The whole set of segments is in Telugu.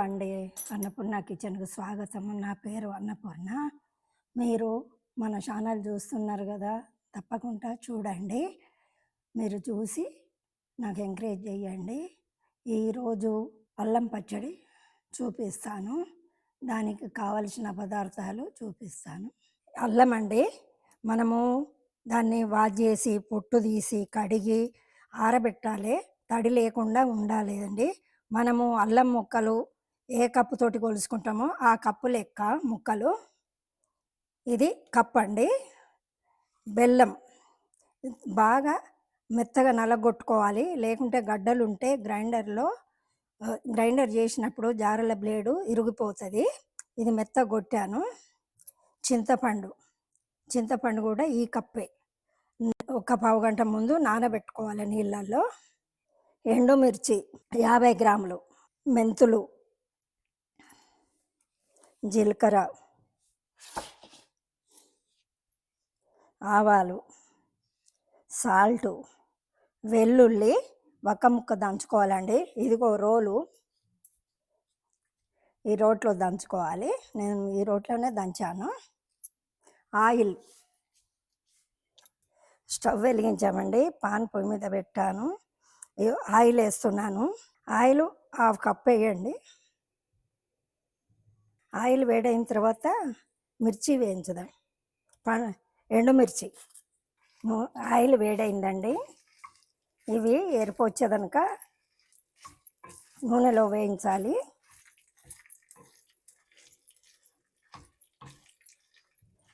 అండి అన్నపూర్ణ కిచెన్‌కు స్వాగతం. నా పేరు అన్నపూర్ణ. మీరు మన ఛానల్ చూస్తున్నారు కదా తప్పకుండా చూడండి. మీరు చూసి నాకు ఎంకరేజ్ చేయండి. ఈరోజు అల్లం పచ్చడి చూపిస్తాను. దానికి కావలసిన పదార్థాలు చూపిస్తాను. అల్లం అండి. మనము దాన్ని వాష్ చేసి, పొట్టు తీసి, కడిగి ఆరబెట్టాలి. తడి లేకుండా ఉండాలి అండి. మనము అల్లం ముక్కలు ఏ కప్పుతోటి కొలుసుకుంటామో ఆ కప్పు లెక్క ముక్కలు. ఇది కప్పండి. బెల్లం బాగా మెత్తగా నలగొట్టుకోవాలి. లేకుంటే గడ్డలు ఉంటే గ్రైండర్‌లో గ్రైండర్ చేసినప్పుడు జారల బ్లేడు ఇరిగిపోతది. ఇది మెత్తగా కొట్టాను. చింతపండు. చింతపండు కూడా ఈ కప్పే. ఒక పావుగంట ముందు నానబెట్టుకోవాలి నీళ్ళల్లో. ఎండుమిర్చి 50 గ్రాములు. మెంతులు. జీలకర్ర. ఆవాలు. సాల్టు. వెల్లుల్లి ఒక ముక్క దంచుకోవాలండి. ఇదిగో రోలు. ఈ రోట్లో దంచుకోవాలి. నేను ఈ రోట్లోనే దంచాను. ఆయిల్. స్టవ్ వెలిగించామండి. పాన్ పొయ్యి మీద పెట్టాను. ఆయిల్ వేస్తున్నాను ఆయిల్ హాఫ్ కప్ వేయండి ఆయిల్ వేడైన తర్వాత మిర్చి వేయించుదాం. ప ఎండుమిర్చి. ఆయిల్ వేడైందండి. ఇవి ఎరుపు వచ్చేదనక నూనెలో వేయించాలి.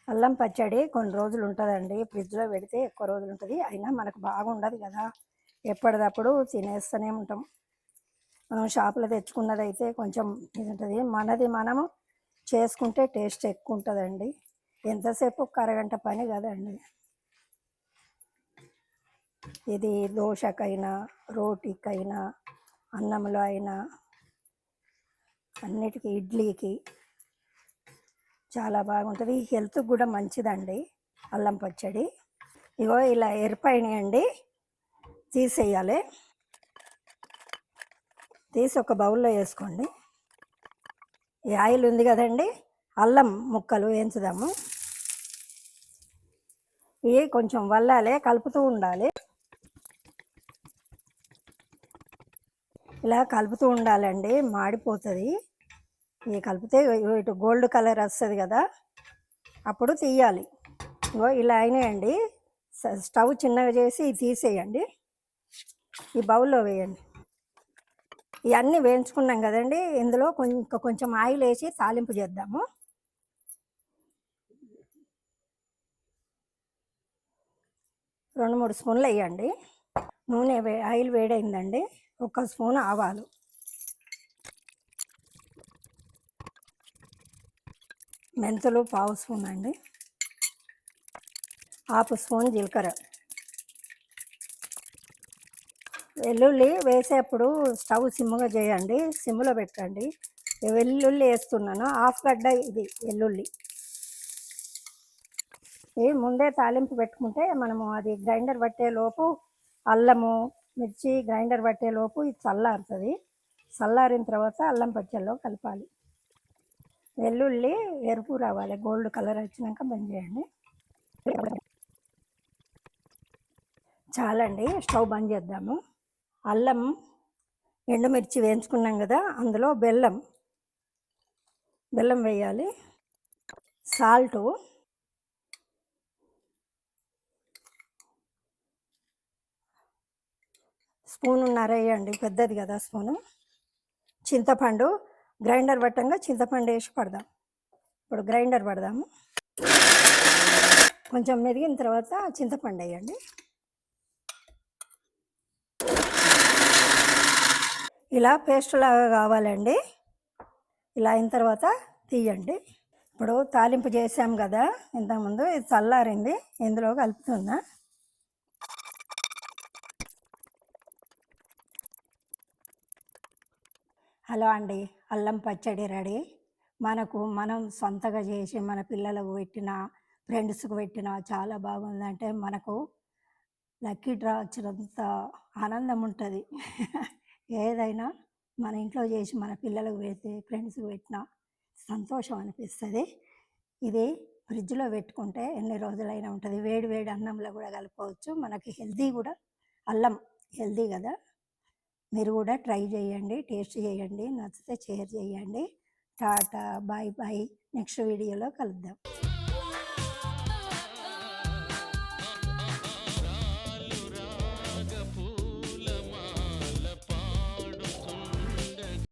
అల్లం పచ్చడి కొన్ని రోజులు ఉంటదండి. ఫ్రిడ్జ్‌లో పెడితే ఎక్కువ రోజులు ఉంటుంది అయినా మనకు బాగుండదు కదా ఎప్పటిదప్పుడు తినేస్తూనే ఉంటాం. మనం షాపులో తెచ్చుకున్నదైతే కొంచెం ఇది ఉంటుంది మనది మనము చేసుకుంటే టేస్ట్ ఎక్కువ ఉంటుందండి ఎంతసేపు ఒక అరగంట పని కదండి ఇది దోశకైనా రోటీకైనా, అన్నంలో అయినా అన్నిటికి ఇడ్లీకి చాలా బాగుంటది. హెల్త్‌కి కూడా మంచిదండి అల్లం పచ్చడి. ఇగో ఇలా ఎరుపయినాయండి. తీసేయాలి. తీసి ఒక బౌల్‌లో వేసుకోండి ఈ ఆయిల్ ఉంది కదండి అల్లం ముక్కలు వేయించుదాము ఇవి కొంచెం వల్లాలి. కలుపుతూ ఉండాలి. ఇలా కలుపుతూ ఉండాలండి. మాడిపోతుంది ఇవి కలిపితే ఇటు గోల్డ్ కలర్ వస్తుంది కదా అప్పుడు తీయాలి. ఇగో ఇలా అయినాయండి. స స్టవ్ చిన్నగా చేసి తీసేయండి. ఈ బౌల్‌లో వేయండి. ఇవన్నీ వేయించుకున్నాం కదండి ఇందులో కొం కొంచెం ఆయిల్ వేసి తాలింపు చేద్దాము. రెండు, మూడు స్పూన్లు వేయండి నూనె వే ఆయిల్ వేడైందండి. ఒక స్పూన్ ఆవాలు. మెంతులు పావు స్పూన్ అండి. హాఫ్ స్పూన్ జీలకర్ర. వెల్లుల్లి వేసేప్పుడు స్టవ్ సిమ్‌గా చేయండి. సిమ్‌లో పెట్టండి. వెల్లుల్లి వేస్తున్నాను హాఫ్ గడ్డ ఇది వెల్లుల్లి. ఇది ముందే తాలింపు పెట్టుకుంటే మనము అది గ్రైండర్ పట్టేలోపు అల్లము, మిర్చి గ్రైండర్ పట్టేలోపు ఇది చల్లారుతుంది చల్లారిన తర్వాత అల్లం పచ్చల్లో కలపాలి. వెల్లుల్లి ఎరుపు రావాలి. గోల్డ్ కలర్ వచ్చినాక బంద్ చేయండి. చాలండి. స్టవ్ బంద్ చేద్దాము. అల్లం, ఎండుమిర్చి వేయించుకున్నాం కదా అందులో బెల్లం. బెల్లం వేయాలి. సాల్టు. స్పూన్ ఎయ్యండి. పెద్దది కదా స్పూను. చింతపండు గ్రైండర్ పట్టంగా చింతపండు వేసి పడదాం. ఇప్పుడు గ్రైండర్ పడదాము. కొంచెం మెదిగిన తర్వాత చింతపండు వేయండి ఇలా పేస్ట్ లాగా కావాలండి. ఇలా అయిన తర్వాత తీయండి. ఇప్పుడు తాలింపు చేసాం కదా ఇంతకుముందు ఇది చల్లారింది. ఇందులో కలుపుతున్నా. హలో అండి. అల్లం పచ్చడి రెడీ. మనకు మనం సొంతగా చేసి మన పిల్లలకు పెట్టిన ఫ్రెండ్స్‌కి పెట్టిన చాలా బాగుందంటే మనకు లక్కీ డ్రా వచ్చినంత ఆనందం ఉంటుంది ఏదైనా మన ఇంట్లో చేసి మన పిల్లలకు పెడితే ఫ్రెండ్స్కి పెట్టిన సంతోషం అనిపిస్తుంది. ఇది ఫ్రిడ్జ్లో పెట్టుకుంటే ఎన్ని రోజులైనా ఉంటుంది. వేడి వేడి అన్నంలో కూడా కలుపుకోవచ్చు. మనకి హెల్దీ కూడా అల్లం హెల్దీ కదా. మీరు కూడా ట్రై చేయండి టేస్ట్ చేయండి నచ్చితే షేర్ చేయండి. టాటా బాయ్ బాయ్ నెక్స్ట్ వీడియోలో కలుద్దాం.